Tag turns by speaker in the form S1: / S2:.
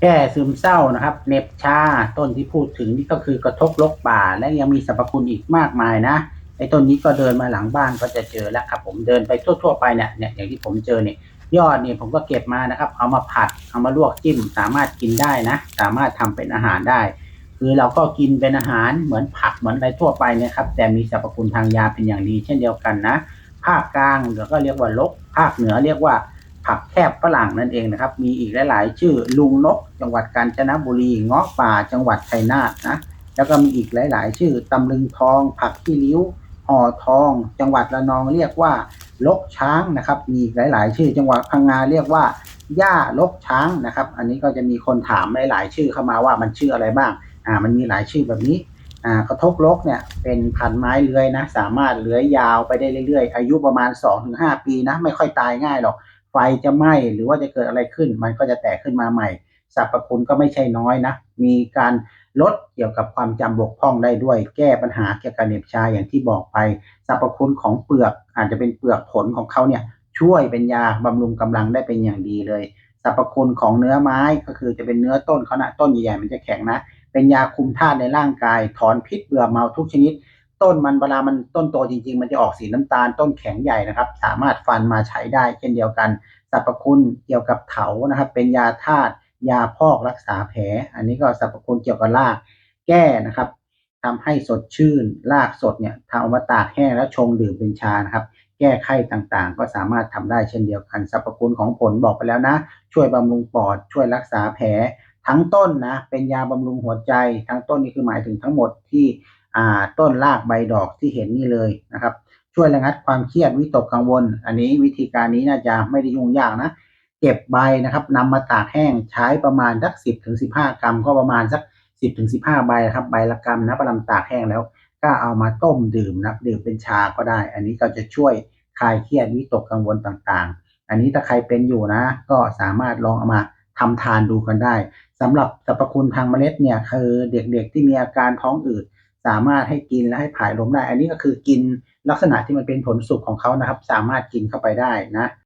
S1: แก้ซึมเศร้านะครับเน็บชาต้นที่พูดถึงนี่ก็คือกระทบลกป่า และยังมีสรรพคุณอีกมากมายนะไอ้ต้นนี้ก็เดินมาหลังบ้านก็จะเจอแล้วครับผมเดินไปทั่วๆไปเนี่ยเนี่ยอย่างที่ผมเจอเนี่ยยอดเนี่ยผมก็เก็บมานะครับ เอามาผัดเอามาลวกจิ้ม สามารถกินได้นะ สามารถทำเป็นอาหารได้ คือเราก็กินเป็นอาหารเหมือนผักเหมือนอะไรทั่วไปนะครับ แต่มีสรรพคุณทางยาเป็นอย่างดี เช่นเดียวกันนะ ภาคกลางเราก็เรียกว่าลก ภาคเหนือเรียกว่า ผักแคบฝรั่งนั่นเองนะครับ มีอีกหลาย ๆ ชื่อลุงนก จังหวัดกาญจนบุรีเงาะป่าจังหวัดชัยนาทนะแล้วก็มีอีกหลาย ๆ ชื่อตำลึงทอง ผักขี้ริ้วห่อทอง จังหวัดระนองเรียกว่าลกช้างนะครับ มีหลาย ๆ ชื่อ จังหวัดพังงาเรียกว่าหญ้าลกช้างนะครับ อันนี้ก็จะมีคนถามหลาย ๆ ชื่อเข้ามาว่ามันชื่ออะไรบ้างอ่ามันมีหลายชื่อแบบนี้อ่ากระทบลกเนี่ยเป็นพันไม้เลื้อยนะ สามารถเลื้อยยาวไปได้เรื่อย ๆ อายุประมาณ 2-5 ปีนะ ไม่ค่อยตายง่ายหรอก ไฟจะไหม้หรือว่าจะเกิดอะไรขึ้น มันก็จะแตกขึ้นมาใหม่สรรพคุณก็ไม่ใช่น้อยนะ มีการลดเกี่ยวกับความจำบกพร่องได้ด้วย แก้ปัญหาเกี่ยวกับเหน็บชาอย่างที่บอกไป สรรพคุณของเปลือกอาจจะเป็นเปลือกผลของเขาเนี่ยช่วยเป็นยาบำรุงกำลังได้เป็นอย่างดีเลย สรรพคุณของเนื้อไม้ก็คือจะเป็นเนื้อต้นเขานะต้นใหญ่ๆมันจะแข็งนะ เป็นยาคุมธาตุในร่างกาย ถอนพิษเบื่อเมาทุกชนิด ต้นมันเวลามันต้นโตจริง ๆ มันจะออกสีน้ำตาลต้นแข็งใหญ่นะครับ สามารถฟันมาใช้ได้ เช่นเดียวกันสรรพคุณเกี่ยวกับเถานะครับ เป็นยาธาตุยาพอกรักษาแผล อันนี้ก็สรรพคุณเกี่ยวกับรากแก้นะครับทำให้สดชื่นรากสดเนี่ยทำเอามาตากแห้งแล้วชงดื่มเป็นชานะครับ แก้ไข้ต่างๆ ก็สามารถทำได้เช่นเดียวกันสรรพคุณของผลบอกไปแล้วนะ ช่วยบำรุงปอดช่วยรักษาแผลทั้งต้นนะเป็นยาบำรุงหัวใจทั้งต้นนี่คือหมายถึงทั้งหมดที่ ต้นรากใบดอกที่เห็นนี่เลยนะครับ ช่วยระงับความเครียดวิตกกังวล อันนี้วิธีการนี้น่าจะไม่ได้ยุ่งยากนะ เก็บใบนะครับนำมาตากแห้งใช้ประมาณสักสิบถึงสิบห้ากรัมก็ประมาณสักสิบถึงสิบห้าใบครับใบละกรัมนะประลำตากแห้งแล้ว ก็เอามาต้มดื่มนะดื่มเป็นชาก็ได้ อันนี้ก็จะช่วยคลายเครียดวิตกกังวลต่างๆ อันนี้ถ้าใครเป็นอยู่นะ ก็สามารถลองเอามาทำทานดูกันได้สำหรับสรรพคุณทางเมล็ดเนี่ยคือเด็กๆที่มีอาการท้องอืด สามารถให้กินและให้ผายลมได้ อันนี้ก็คือกินลักษณะที่มันเป็นผลสุกของเขานะครับ สามารถกินเข้าไปได้นะ